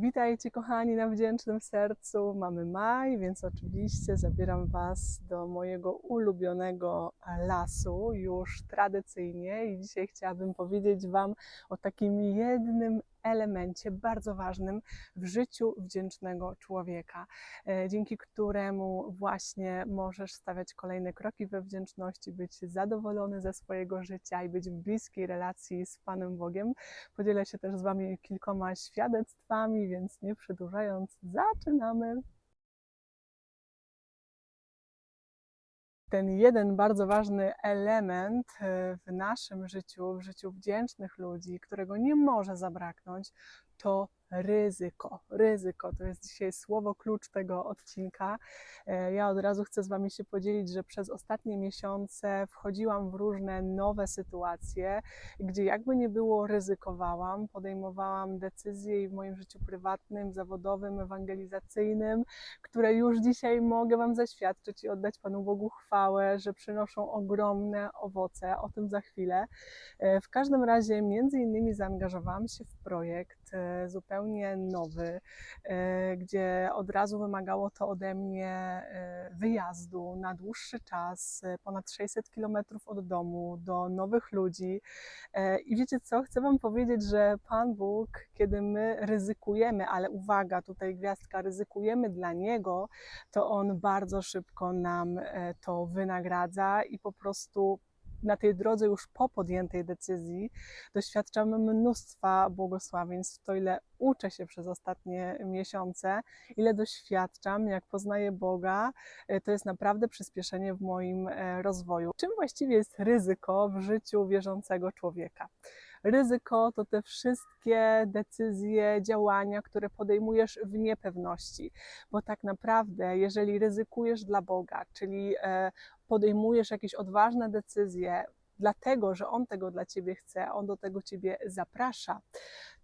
Witajcie kochani na Wdzięcznym Sercu. Mamy maj, więc oczywiście zabieram Was do mojego ulubionego lasu już tradycyjnie i dzisiaj chciałabym powiedzieć Wam o takim jednym elemencie bardzo ważnym w życiu wdzięcznego człowieka, e, dzięki któremu właśnie możesz stawiać kolejne kroki we wdzięczności, być zadowolony ze swojego życia i być w bliskiej relacji z Panem Bogiem. Podzielę się też z Wami kilkoma świadectwami, więc nie przedłużając, zaczynamy. Ten jeden bardzo ważny element e, w naszym życiu, w życiu wdzięcznych ludzi, którego nie może zabraknąć, to ryzyko. Ryzyko to jest dzisiaj słowo klucz tego odcinka. E, Ja od razu chcę z Wami się podzielić, że przez ostatnie miesiące wchodziłam w różne nowe sytuacje, gdzie jakby nie było, ryzykowałam, podejmowałam decyzje i w moim życiu prywatnym, zawodowym, ewangelizacyjnym, które już dzisiaj mogę Wam zaświadczyć i oddać Panu Bogu chwałę, że przynoszą ogromne owoce. O tym za chwilę. E, W każdym razie, między innymi zaangażowałam się w projekt e, zupełnie nowy, e, gdzie od razu wymagało to ode mnie e, wyjazdu na dłuższy czas, e, ponad 600 kilometrów od domu, do nowych ludzi. I wiecie co? Chcę Wam powiedzieć, że Pan Bóg, kiedy my ryzykujemy, ale uwaga, tutaj gwiazdka, ryzykujemy dla Niego, to On bardzo szybko nam to wynagradza i po prostu na tej drodze już po podjętej decyzji doświadczamy mnóstwa błogosławieństw. To ile uczę się przez ostatnie miesiące, ile doświadczam, jak poznaję Boga, e, to jest naprawdę przyspieszenie w moim e, rozwoju. Czym właściwie jest ryzyko w życiu wierzącego człowieka? Ryzyko to te wszystkie decyzje, działania, które podejmujesz w niepewności, bo tak naprawdę, jeżeli ryzykujesz dla Boga, czyli e, podejmujesz jakieś odważne decyzje, dlatego że On tego dla ciebie chce, On do tego ciebie zaprasza,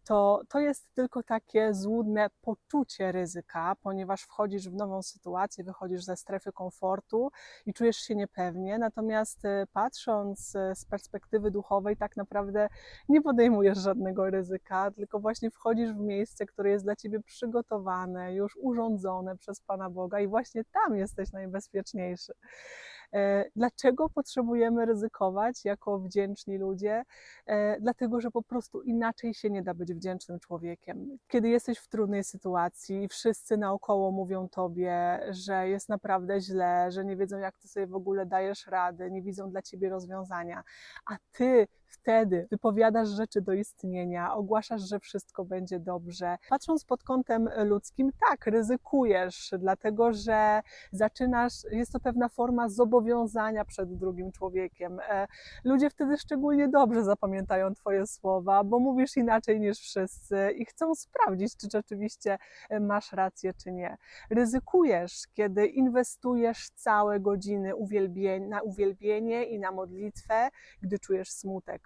to to jest tylko takie złudne poczucie ryzyka, ponieważ wchodzisz w nową sytuację, wychodzisz ze strefy komfortu i czujesz się niepewnie. Natomiast e, patrząc e, z perspektywy duchowej, tak naprawdę nie podejmujesz żadnego ryzyka, tylko właśnie wchodzisz w miejsce, które jest dla ciebie przygotowane, już urządzone przez Pana Boga i właśnie tam jesteś najbezpieczniejszy. E, Dlaczego potrzebujemy ryzykować jako wdzięczni ludzie? E, Dlatego, że po prostu inaczej się nie da być wdzięcznym człowiekiem. Kiedy jesteś w trudnej sytuacji i wszyscy naokoło mówią tobie, że jest naprawdę źle, że nie wiedzą, jak ty sobie w ogóle dajesz rady, nie widzą dla ciebie rozwiązania, a ty wtedy wypowiadasz rzeczy do istnienia, ogłaszasz, że wszystko będzie dobrze. Patrząc pod kątem ludzkim, tak, ryzykujesz, dlatego że zaczynasz, jest to pewna forma zobowiązania przed drugim człowiekiem. E, Ludzie wtedy szczególnie dobrze zapamiętają Twoje słowa, bo mówisz inaczej niż wszyscy i chcą sprawdzić, czy rzeczywiście e, masz rację, czy nie. Ryzykujesz, kiedy inwestujesz całe godziny uwielbień, na uwielbienie i na modlitwę, gdy czujesz smutek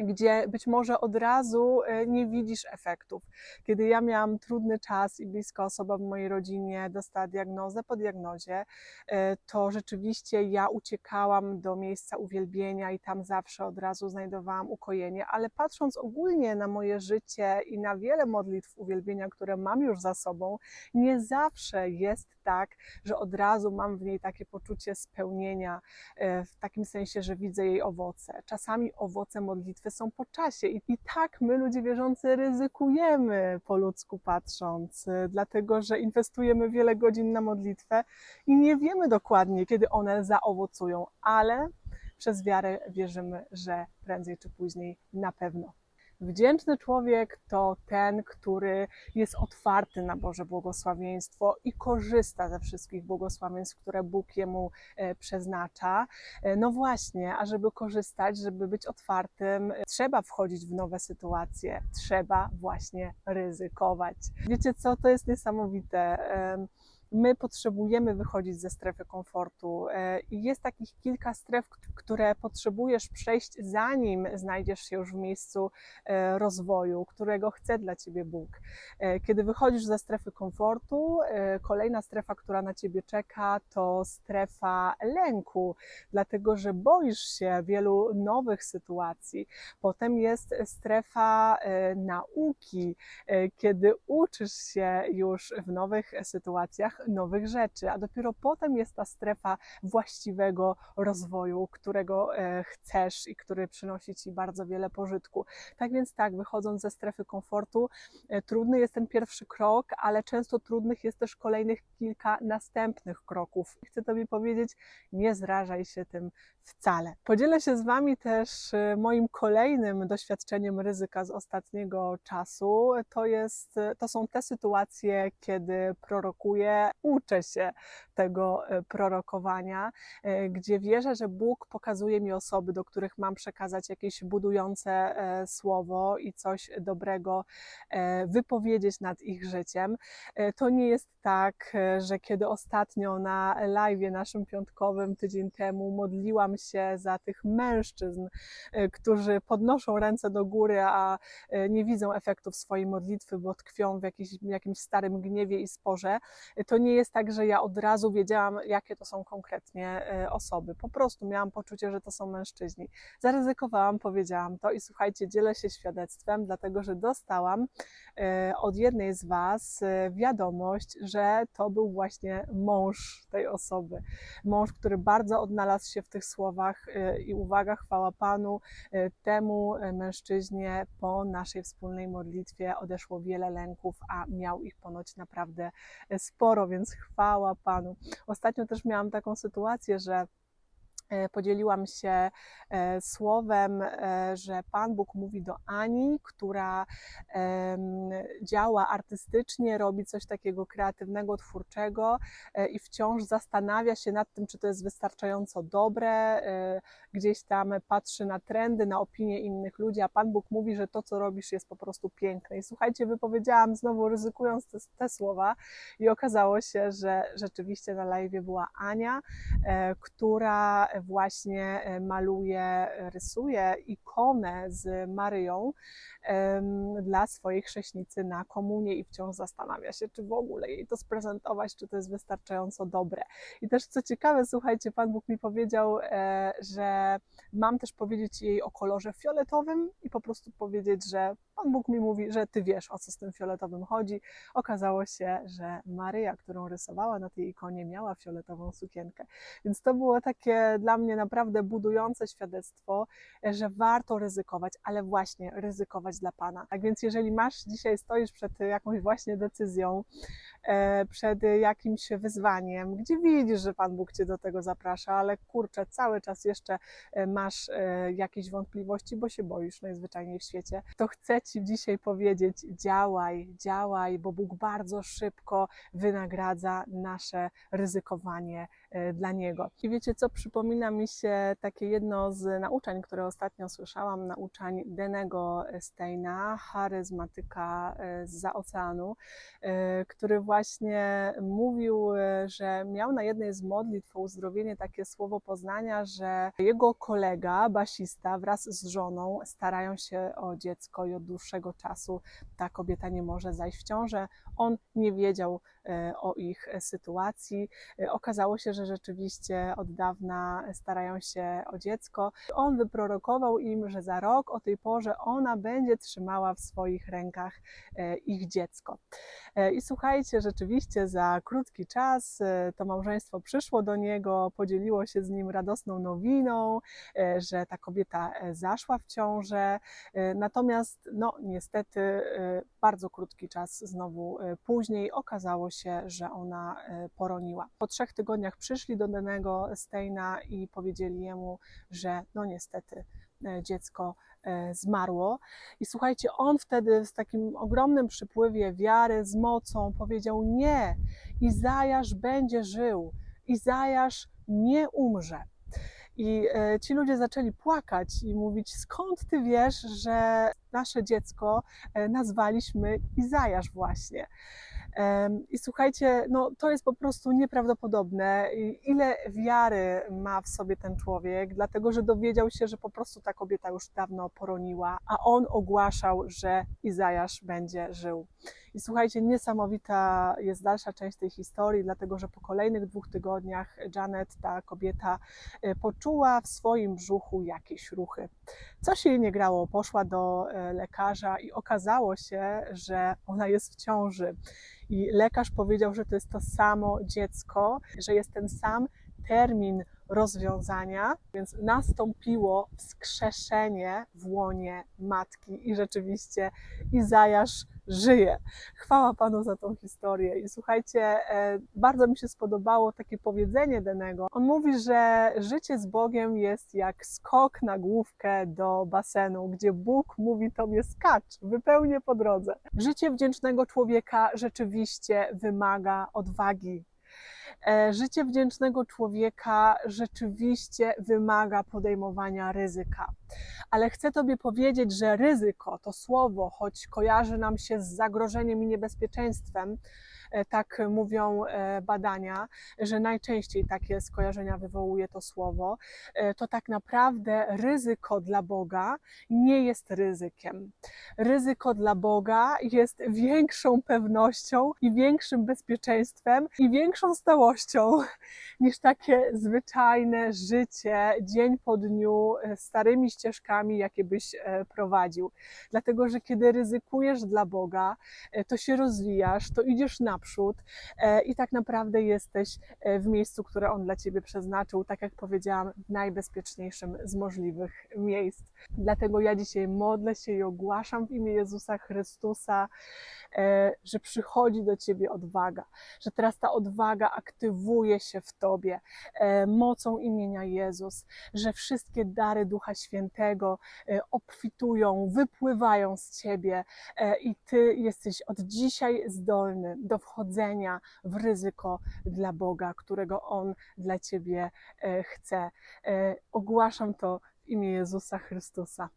gdzie być może od razu e, nie widzisz efektów. Kiedy ja miałam trudny czas i bliska osoba w mojej rodzinie dostała diagnozę po diagnozie, e, to rzeczywiście ja uciekałam do miejsca uwielbienia i tam zawsze od razu znajdowałam ukojenie, ale patrząc ogólnie na moje życie i na wiele modlitw uwielbienia, które mam już za sobą, nie zawsze jest tak, że od razu mam w niej takie poczucie spełnienia, e, w takim sensie, że widzę jej owoce. Czasami owoce modlitwy są po czasie i, i tak my, ludzie wierzący, ryzykujemy po ludzku patrząc, e, dlatego że inwestujemy wiele godzin na modlitwę i nie wiemy dokładnie, kiedy one zaowocują, ale przez wiarę wierzymy, że prędzej czy później na pewno. Wdzięczny człowiek to ten, który jest otwarty na Boże błogosławieństwo i korzysta ze wszystkich błogosławieństw, które Bóg jemu e, przeznacza. E, No właśnie, a żeby korzystać, żeby być otwartym, e, trzeba wchodzić w nowe sytuacje, trzeba właśnie ryzykować. Wiecie co, to jest niesamowite. My potrzebujemy wychodzić ze strefy komfortu e, i jest takich kilka stref, które potrzebujesz przejść, zanim znajdziesz się już w miejscu e, rozwoju, którego chce dla ciebie Bóg. E, Kiedy wychodzisz ze strefy komfortu, kolejna strefa, która na ciebie czeka, to strefa lęku, dlatego że boisz się wielu nowych sytuacji. Potem jest strefa nauki, kiedy uczysz się już w nowych sytuacjach nowych rzeczy, a dopiero potem jest ta strefa właściwego rozwoju, którego e, chcesz i który przynosi ci bardzo wiele pożytku. Tak więc tak, wychodząc ze strefy komfortu, e, trudny jest ten pierwszy krok, ale często trudnych jest też kolejnych kilka następnych kroków. Chcę Tobie powiedzieć, nie zrażaj się tym wcale. Podzielę się z Wami też e, moim kolejnym doświadczeniem ryzyka z ostatniego czasu. To, jest, to są te sytuacje, kiedy prorokuję, uczę się tego e, prorokowania, e, gdzie wierzę, że Bóg pokazuje mi osoby, do których mam przekazać jakieś budujące e, słowo i coś dobrego wypowiedzieć nad ich życiem. To nie jest tak, że kiedy ostatnio na live naszym piątkowym tydzień temu modliłam się za tych mężczyzn, którzy podnoszą ręce do góry, a nie widzą efektów swojej modlitwy, bo tkwią w jakiś, jakimś starym gniewie i sporze. To nie jest tak, że ja od razu wiedziałam, jakie to są konkretnie e, osoby. Po prostu miałam poczucie, że to są mężczyźni. Zaryzykowałam, powiedziałam to i słuchajcie, dzielę się świadectwem, dlatego że dostałam e, od jednej z Was e, wiadomość, że to był właśnie mąż tej osoby. Mąż, który bardzo odnalazł się w tych słowach i uwaga, chwała Panu, temu mężczyźnie po naszej wspólnej modlitwie odeszło wiele lęków, a miał ich ponoć naprawdę sporo, więc chwała Panu. Ostatnio też miałam taką sytuację, że e, podzieliłam się e, słowem, e, że Pan Bóg mówi do Ani, która działa artystycznie, robi coś takiego kreatywnego, twórczego i wciąż zastanawia się nad tym, czy to jest wystarczająco dobre, gdzieś tam patrzy na trendy, na opinie innych ludzi, a Pan Bóg mówi, że to, co robisz, jest po prostu piękne. I słuchajcie, wypowiedziałam znowu ryzykując te, te słowa i okazało się, że rzeczywiście na live była Ania, e, która właśnie e, maluje, rysuje ikonę z Maryją dla swojej chrześnicy na komunię i wciąż zastanawia się, czy w ogóle jej to sprezentować, czy to jest wystarczająco dobre. I też co ciekawe, słuchajcie, Pan Bóg mi powiedział, e, że mam też powiedzieć jej o kolorze fioletowym i po prostu powiedzieć, że Pan Bóg mi mówi, że ty wiesz, o co z tym fioletowym chodzi. Okazało się, że Maryja, którą rysowała na tej ikonie, miała fioletową sukienkę. Więc to było takie dla mnie naprawdę budujące świadectwo, że warto ryzykować, ale właśnie ryzykować dla Pana. Tak więc jeżeli masz dzisiaj, stoisz przed jakąś właśnie decyzją, e, przed jakimś wyzwaniem, gdzie widzisz, że Pan Bóg Cię do tego zaprasza, ale kurczę, cały czas jeszcze e, masz e, jakieś wątpliwości, bo się boisz najzwyczajniej w świecie, to chcę Ci dzisiaj powiedzieć: działaj, działaj, bo Bóg bardzo szybko wynagradza nasze ryzykowanie dla Niego. I wiecie co, przypomina mi się takie jedno z nauczań, które ostatnio słyszałam, nauczań Denego Steina, charyzmatyka e, zza oceanu, e, który właśnie mówił, e, że miał na jednej z modlitw o uzdrowienie takie słowo poznania, że jego kolega, basista wraz z żoną starają się o dziecko i od dłuższego czasu ta kobieta nie może zajść w ciążę. On nie wiedział e, o ich sytuacji. E, Okazało się, że rzeczywiście od dawna starają się o dziecko. On wyprorokował im, że za rok o tej porze ona będzie trzymała w swoich rękach e, ich dziecko. E, I słuchajcie, rzeczywiście za krótki czas e, to małżeństwo przyszło do niego, podzieliło się z nim radosną nowiną, e, że ta kobieta e, zaszła w ciążę. E, Natomiast, no niestety, e, bardzo krótki czas znowu e, później okazało się, że ona e, poroniła. Po trzech tygodniach przyszli do danego Steina i powiedzieli jemu, że no niestety e, dziecko e, zmarło. I słuchajcie, on wtedy z takim ogromnym przypływie wiary, z mocą powiedział: Nie, Izajasz będzie żył, Izajasz nie umrze. I ci ludzie zaczęli płakać i mówić: Skąd ty wiesz, że nasze dziecko nazwaliśmy Izajasz właśnie? I słuchajcie, no to jest po prostu nieprawdopodobne, ile wiary ma w sobie ten człowiek, dlatego że dowiedział się, że po prostu ta kobieta już dawno poroniła, a on ogłaszał, że Izajasz będzie żył. I słuchajcie, niesamowita jest dalsza część tej historii, dlatego że po kolejnych dwóch tygodniach Janet, ta kobieta, e, poczuła w swoim brzuchu jakieś ruchy. Coś jej nie grało, poszła do e, lekarza i okazało się, że ona jest w ciąży. I lekarz powiedział, że to jest to samo dziecko, że jest ten sam termin rozwiązania, więc nastąpiło wskrzeszenie w łonie matki i rzeczywiście Izajasz żyje. Chwała Panu za tą historię. I słuchajcie, e, bardzo mi się spodobało takie powiedzenie Denego. On mówi, że życie z Bogiem jest jak skok na główkę do basenu, gdzie Bóg mówi tobie skacz, wypełnię po drodze. Życie wdzięcznego człowieka rzeczywiście wymaga odwagi. E, Życie wdzięcznego człowieka rzeczywiście wymaga podejmowania ryzyka. Ale chcę Tobie powiedzieć, że ryzyko, to słowo, choć kojarzy nam się z zagrożeniem i niebezpieczeństwem, e, tak mówią e, badania, że najczęściej takie skojarzenia wywołuje to słowo, to tak naprawdę ryzyko dla Boga nie jest ryzykiem. Ryzyko dla Boga jest większą pewnością i większym bezpieczeństwem i większą stałością niż takie zwyczajne życie dzień po dniu e, starymi ścieżkami, jakie byś e, prowadził. Dlatego, że kiedy ryzykujesz dla Boga, e, to się rozwijasz, to idziesz naprzód i tak naprawdę jesteś w miejscu, które On dla ciebie przeznaczył, tak jak powiedziałam, w najbezpieczniejszym z możliwych miejsc. Dlatego ja dzisiaj modlę się i ogłaszam w imię Jezusa Chrystusa, że przychodzi do ciebie odwaga, że teraz ta odwaga aktywuje się w tobie e, mocą imienia Jezus, że wszystkie dary Ducha Świętego e, obfitują, wypływają z ciebie e, i ty jesteś od dzisiaj zdolny do wchodzenia w ryzyko dla Boga, którego On dla ciebie chce. Ogłaszam to w imię Jezusa Chrystusa.